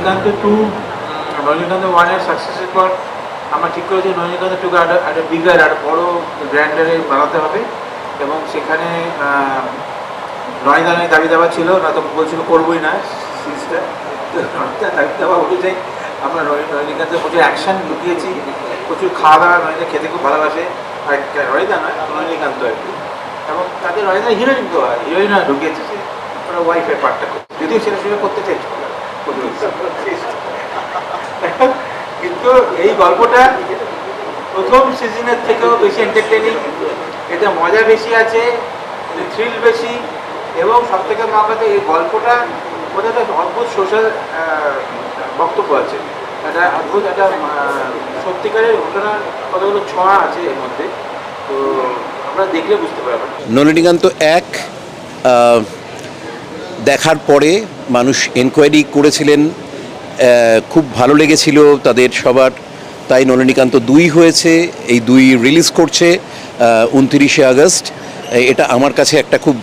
নজনীকান্ত two নজনীকান্ত ওয়ানের সাকসেসের পর আমরা ঠিক করেছি নজনীকান্ত টুকে একটা একটা বিগার একটা বড়ো গ্র্যান্ডারে বানাতে হবে। এবং সেখানে নয় দাবি দাবা ছিল, না তো বলছিল করবোই না সিরিজটা দাবি দাবা অনুযায়ী আমরা রজনীকান্তের প্রচুর অ্যাকশন লুকিয়েছি। প্রচুর খাওয়া দাওয়া নয়দা খেতে খুব ভালোবাসে। আর রয়দা নয় রজনীকান্ত আর কি। এবং তাদের রয়দা হিরোইন তো হয় হিরোইন ঢুকিয়েছে ওরা ওয়াইফের পার্টটা যদিও সেটা সঙ্গে করতে চাইছিল। কিন্তু এই গল্পটা প্রথম সিজনের থেকেও বেশি এন্টারটেনিং এতে মজা বেশি আছে থ্রিল বেশি, এবং সব থেকে মা কথা এই গল্পটা ওদের একটা অদ্ভুত সোশ্যাল বক্তব্য আছে। একটা অদ্ভুত একটা সত্যিকারের ঘটনার কতগুলো ছোঁয়া আছে এর মধ্যে। তো আমরা দেখলে বুঝতে পারবেন নলিনীকান্ত এক দেখার পরে মানুষ এনকোয়ারি করেছিলেন খুব ভালো লেগেছিল তাদের সবার। তাই নলিনীকান্ত দুই হয়েছে, এই দুই রিলিজ করছে উনতিরিশে আগস্ট। এটা আমার কাছে একটা খুব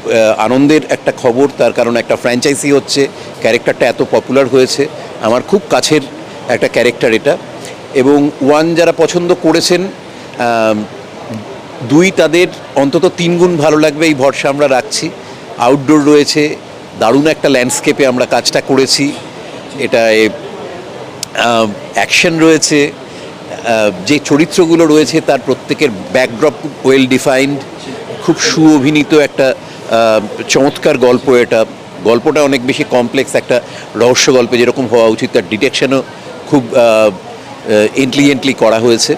আনন্দের একটা খবর, তার কারণ একটা ফ্র্যাঞ্চাইজি হচ্ছে ক্যারেক্টারটা এত পপুলার হয়েছে। আমার খুব কাছের একটা ক্যারেক্টার এটা। এবং ওয়ান যারা পছন্দ করেছেন দুই তাদের অন্তত তিন গুণ ভালো লাগবে, এই ভরসা আমরা রাখছি। আউটডোর রয়েছে দারুণ একটা ল্যান্ডস্কেপে আমরা কাজটা করেছি। এটা অ্যাকশন রয়েছে। যে চরিত্রগুলো রয়েছে তার প্রত্যেকের ব্যাকড্রপ ওয়েল ডিফাইন্ড খুব সুঅভিনীত একটা চমৎকার গল্প এটা। গল্পটা অনেক বেশি কমপ্লেক্স একটা রহস্য গল্পে যেরকম হওয়া উচিত, তার ডিটেকশনও খুব ইন্টেলিজেন্টলি করা হয়েছে।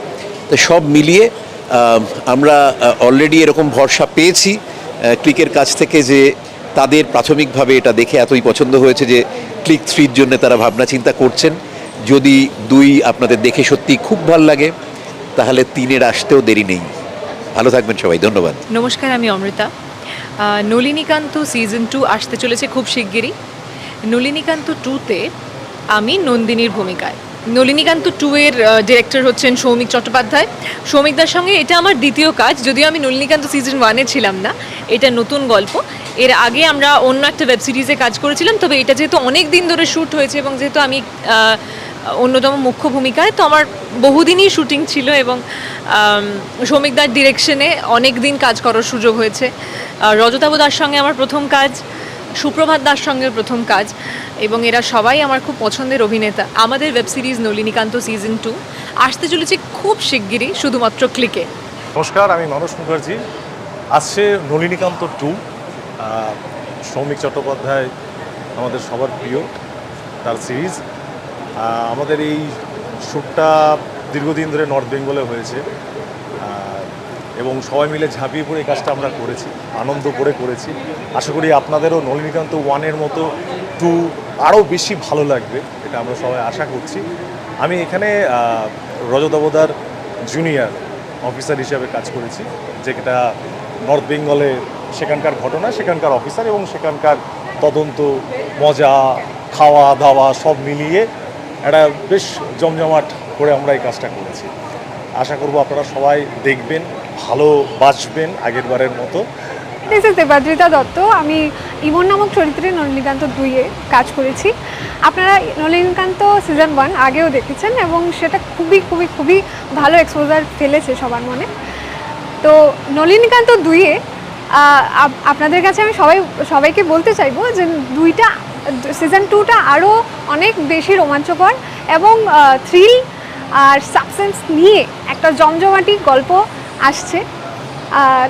তো সব মিলিয়ে আমরা অলরেডি এরকম ভরসা পেয়েছি ক্লিকের কাছ থেকে যে তাদের প্রাথমিকভাবে এটা দেখে এতই পছন্দ হয়েছে যে ক্লিক থ্রির জন্য তারা ভাবনা চিন্তা করছেন। যদি দুই আপনাদের দেখে সত্যি খুব ভালো লাগে, তাহলে তিনের আসতেও দেরি নেই। ভালো থাকবেন সবাই, ধন্যবাদ। নমস্কার, আমি অমৃতা। নলিনীকান্ত সিজন টু আসতে চলেছে খুব শিগগিরই। নলিনীকান্ত টুতে আমি নন্দিনীর ভূমিকায়। নলিনীকান্ত টু এর ডিরেক্টর হচ্ছেন সৌমিক চট্টোপাধ্যায়। সৌমিকদার সঙ্গে এটা আমার দ্বিতীয় কাজ, যদিও আমি নলিনীকান্ত সিজন ওয়ানে ছিলাম না। এটা নতুন গল্প। এর আগে আমরা অন্য একটা ওয়েব সিরিজে কাজ করেছিলাম তবে এটা যেহেতু অনেক দিন ধরে শ্যুট হয়েছে এবং যেহেতু আমি অন্যতম মুখ্য ভূমিকায় তো আমার বহুদিনই শুটিং ছিল এবং আম, সৌমিকদার ডিরেকশনে অনেক দিন কাজ করার সুযোগ হয়েছে। রজতাবু দার সঙ্গে আমার প্রথম কাজ সুপ্রভাত দার সঙ্গে প্রথম কাজ এবং এরা সবাই আমার খুব পছন্দের অভিনেতা। আমাদের web series Nalinikanta season two আসতে চলেছে খুব শিগগিরই শুধুমাত্র ক্লিকে নমস্কার আমি মানস মুখার্জি। আসছে নলিনীকান্ত টু সৌমিক চট্টোপাধ্যায় আমাদের সবার প্রিয় তার সিরিজ। আমাদের এই শ্যুটটা দীর্ঘদিন ধরে নর্থ বেঙ্গলে হয়েছে। এবং সবাই মিলে ঝাঁপিয়ে পড়ে কাজটা আমরা করেছি, আনন্দ করে করেছি। আশা করি আপনাদেরও নলিনীকান্ত ওয়ানের মতো টু আরও বেশি ভালো লাগবে, এটা আমরা সবাই আশা করছি। আমি এখানে রজতাবদার জুনিয়র অফিসার হিসাবে কাজ করেছি, যেটা নর্থ বেঙ্গলে সেখানকার ঘটনা, সেখানকার অফিসার এবং সেখানকার তদন্ত, মজা, খাওয়া, দাওয়া সব মিলিয়ে একটা বেশ জমজমাট করে আমরা এই কাজটা করেছি। আশা করব আপনারা সবাই দেখবেন, ভালো বাঁচবেন আগের বারের মতো। দিস ইজ দেবাদ্রিতা দত্ত আমি ইমন নামক চরিত্রে নলিনীকান্ত দুইয়ে কাজ করেছি। আপনারা নলিনীকান্ত সিজন ওয়ান আগেও দেখেছেন এবং সেটা খুবই খুবই খুবই ভালো এক্সপোজার ফেলেছে সবার মনে। তো নলিনীকান্ত দুইয়ে আপনাদের কাছে আমি সবাই, সবাইকে বলতে চাইব যে দুইটা সিজন টুটা আরও অনেক বেশি রোমাঞ্চকর এবং থ্রিল আর সাবসেন্স নিয়ে একটা জমজমাটি গল্প আসছে। আর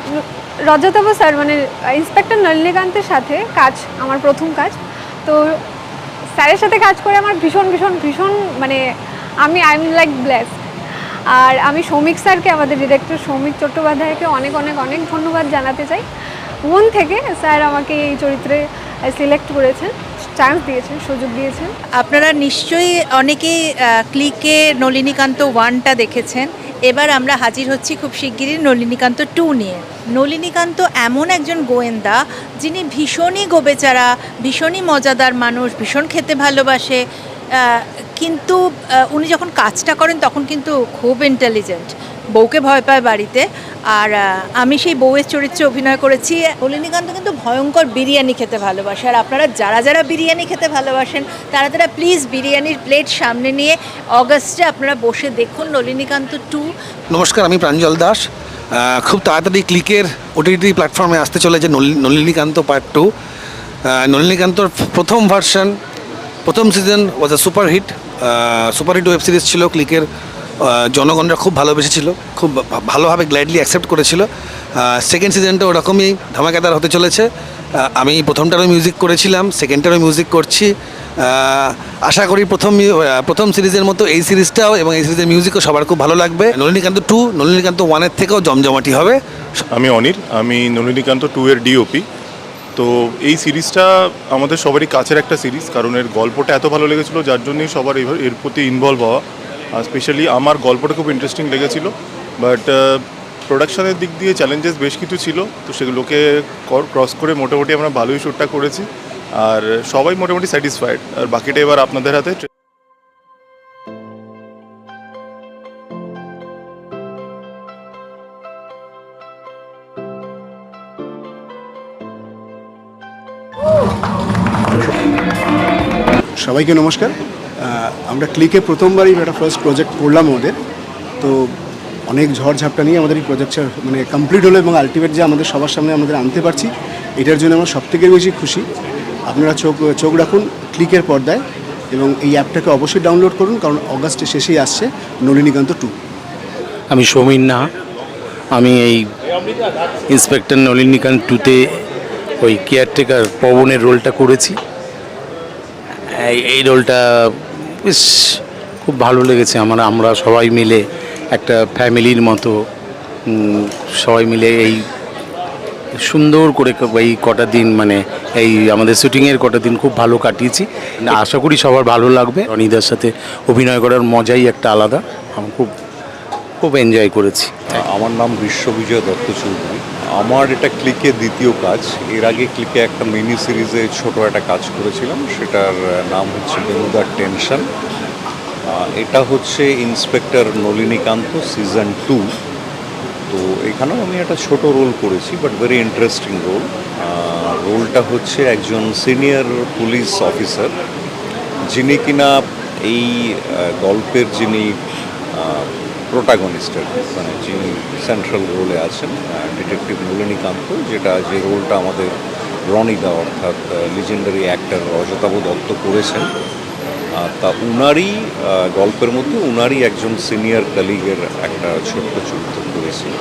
রজতবাবু স্যার মানে ইন্সপেক্টর নলিনীকান্তের সাথে কাজ, আমার প্রথম কাজ। তো স্যারের সাথে কাজ করে আমার ভীষণ ভীষণ ভীষণ মানে আমি আই এম লাইক ব্লেসড আর আমি সৌমিক স্যারকে, আমাদের ডিরেক্টর সৌমিক চট্টোপাধ্যায়কে অনেক অনেক অনেক ধন্যবাদ জানাতে চাই। মন থেকে স্যার আমাকে এই চরিত্রে সিলেক্ট করেছেন চান্স দিয়েছেন, সুযোগ দিয়েছেন। আপনারা নিশ্চয়ই অনেকেই ক্লিকে নলিনীকান্ত ওয়ানটা দেখেছেন। এবার আমরা হাজির হচ্ছি খুব শিগগিরই নলিনীকান্ত টু নিয়ে। নলিনীকান্ত এমন একজন গোয়েন্দা, যিনি ভীষণই গোবেচারা, ভীষণই মজাদার মানুষ, ভীষণ খেতে ভালোবাসে। কিন্তু উনি যখন কাজটা করেন তখন কিন্তু খুব ইন্টেলিজেন্ট বউকে ভয় পায় বাড়িতে। আর আমি সেই বউয়ের চরিত্রে অভিনয় করেছি। নলিনীকান্ত কিন্তু ভয়ঙ্কর বিরিয়ানি খেতে ভালোবাসে। আর আপনারা যারা যারা বিরিয়ানি খেতে ভালোবাসেন, তারা তারা প্লিজ বিরিয়ানির প্লেট সামনে নিয়ে অগাস্টে আপনারা বসে দেখুন নলিনীকান্ত টু নমস্কার, আমি প্রাঞ্জল দাস। খুব তাড়াতাড়ি ক্লিকের ওটিটি প্ল্যাটফর্মে আসতে চলেছে নলি- নলিনীকান্ত পার্ট টু নলিনীকান্তর প্রথম ভার্সন প্রথম season was a super hit super hit web series ছিল, ক্লিকের জনগণরা খুব ভালোবেসেছিল, খুব ভালোভাবে গ্ল্যাডলি অ্যাকসেপ্ট করেছিল। সেকেন্ড সিজনটা ওরকমই ধামাকাদার হতে চলেছে। আমি প্রথমটারও মিউজিক করেছিলাম সেকেন্ডটারও মিউজিক করছি। আশা করি প্রথম প্রথম সিরিজের মতো এই সিরিজটাও এবং এই সিরিজের মিউজিকও সবার খুব ভালো লাগবে। নলিনীকান্ত টু নলিনীকান্ত ওয়ানের থেকেও জমজমাটি হবে। আমি অনির আমি নলিনীকান্ত টু এর ডিওপি তো এই সিরিজটা আমাদের সবারই কাছের একটা সিরিজ, কারণ এর গল্পটা এত ভালো লেগেছিল, যার জন্যই সবার এর প্রতি ইনভলভ হওয়া। আর স্পেশালি আমার গল্পটা খুব ইন্টারেস্টিং লেগেছিল বাট প্রোডাকশনের দিক দিয়ে চ্যালেঞ্জেস বেশ কিছু ছিল, তো সেগুলোকে ক্রস করে মোটামুটি আমরা ভালোই শ্যুটটা করেছি। আর সবাই মোটামুটি স্যাটিসফাইড আর বাকিটা এবার আপনাদের হাতে সবাইকে নমস্কার। আমরা ক্লিকে প্রথমবারই একটা ফার্স্ট প্রজেক্ট করলাম ওদের তো অনেক ঝড় ঝাপটা নিয়ে আমাদের এই প্রজেক্টটা মানে কমপ্লিট হলো এবং আলটিমেট যে আমাদের সবার সামনে আমাদের আনতে পারছি এটার জন্য আমরা সবথেকে বেশি খুশি। আপনারা চোখ চোখ রাখুন ক্লিকের পর্দায় এবং এই অ্যাপটাকে অবশ্যই ডাউনলোড করুন কারণ অগাস্টের শেষেই আসছে নলিনীকান্ত টু আমি সমীর নাহা। আমি এই ইন্সপেক্টর নলিনীকান্ত টুতে ওই কেয়ারটেকার পবনের রোলটা করেছি। এই- রোলটা বেশ খুব ভালো লেগেছে আমার, আমরা সবাই মিলে একটা ফ্যামিলির মতো সবাই মিলে এই সুন্দর করে এই কটা দিন মানে এই আমাদের শুটিংয়ের কটা দিন খুব ভালো কাটিয়েছি। আশা করি সবার ভালো লাগবে। অনিদার সাথে অভিনয় করার মজাই একটা আলাদা। আমি খুব খুব এনজয় করেছি। আমার নাম বিশ্ববিজয় দত্ত চৌধুরী। আমার এটা ক্লিকে দ্বিতীয় কাজ। এর আগে ক্লিকে একটা মিনি সিরিজে ছোট একটা কাজ করেছিলাম। সেটার নাম হচ্ছে বেনুদার টেনশন। এটা হচ্ছে ইন্সপেক্টর নলিনীকান্ত সিজন টু তো এখানেও আমি একটা ছোট রোল করেছি বাট ভেরি ইন্টারেস্টিং রোল রোলটা হচ্ছে একজন সিনিয়র পুলিশ অফিসার যিনি কিনা এই গল্পের যিনি প্রোটাগনিস্টের মানে যিনি সেন্ট্রাল রোলে আছেন ডিটেকটিভ নলিনীকান্ত যেটা যে রোলটা আমাদের রনিদা অর্থাৎ লিজেন্ডারি অ্যাক্টর অজতাভ দত্ত করেছেন তা উনারই গল্পের মধ্যে উনারই একজন সিনিয়র কালিগের একটা ছোট্ট চরিত্র করেছিল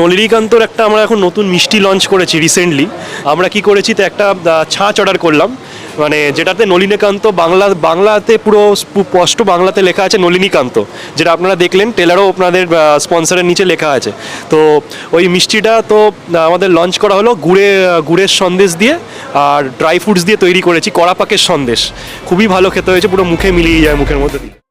নলিনীকান্তর একটা আমরা এখন নতুন মিষ্টি লঞ্চ করেছি রিসেন্টলি আমরা কি করেছি, তো একটা ছাঁচ অর্ডার করলাম। মানে যেটাতে নলিনীকান্ত বাংলা, বাংলাতে পুরো স্পু- স্পষ্ট বাংলাতে লেখা আছে নলিনীকান্ত, যেটা আপনারা দেখলেন টেলারও আপনাদের স্পন্সরের নিচে লেখা আছে। তো ওই মিষ্টিটা তো আমাদের লঞ্চ করা হলো গুড়ে গুড়ের সন্দেশ দিয়ে, আর ড্রাই ফ্রুটস দিয়ে তৈরি করেছি কড়া পাকের সন্দেশ। খুবই ভালো খেতে হয়েছে, পুরো মুখে মিলিয়ে যায় মুখের মধ্যে দিয়ে।